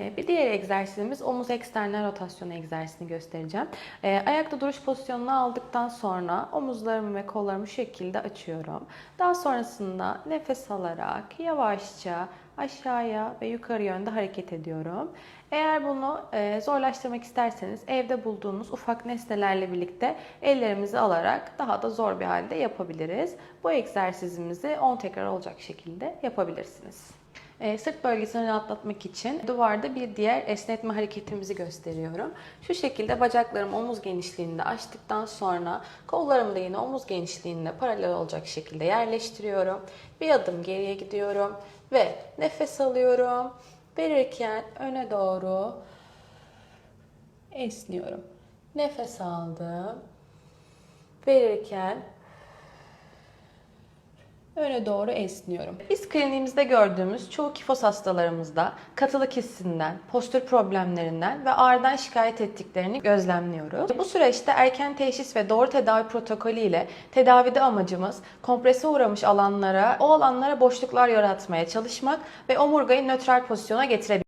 Ee, Bir diğer egzersizimiz omuz eksternal rotasyonu egzersizini göstereceğim. Ee, ayakta duruş pozisyonunu aldıktan sonra omuzlarımı ve kollarımı şu şekilde açıyorum. Daha sonrasında nefes alarak yavaşça aşağıya ve yukarı yönde hareket ediyorum. Eğer bunu e, zorlaştırmak isterseniz evde bulduğunuz ufak nesnelerle birlikte ellerimizi alarak daha da zor bir halde yapabiliriz. Bu egzersizimizi 10 tekrar olacak şekilde yapabilirsiniz. E, sırt bölgesini rahatlatmak için duvarda bir diğer esnetme hareketimizi gösteriyorum. Şu şekilde bacaklarımı omuz genişliğinde açtıktan sonra kollarımı da yine omuz genişliğinde paralel olacak şekilde yerleştiriyorum. Bir adım geriye gidiyorum ve nefes alıyorum. Verirken öne doğru esniyorum. Nefes aldım. Verirken öne doğru esniyorum. Biz kliniğimizde gördüğümüz çoğu kifoz hastalarımızda katılık hissinden, postür problemlerinden ve ağrıdan şikayet ettiklerini gözlemliyoruz. Bu süreçte erken teşhis ve doğru tedavi protokolü ile tedavide amacımız komprese uğramış alanlara, o alanlara boşluklar yaratmaya çalışmak ve omurgayı nötral pozisyona getirebilmek.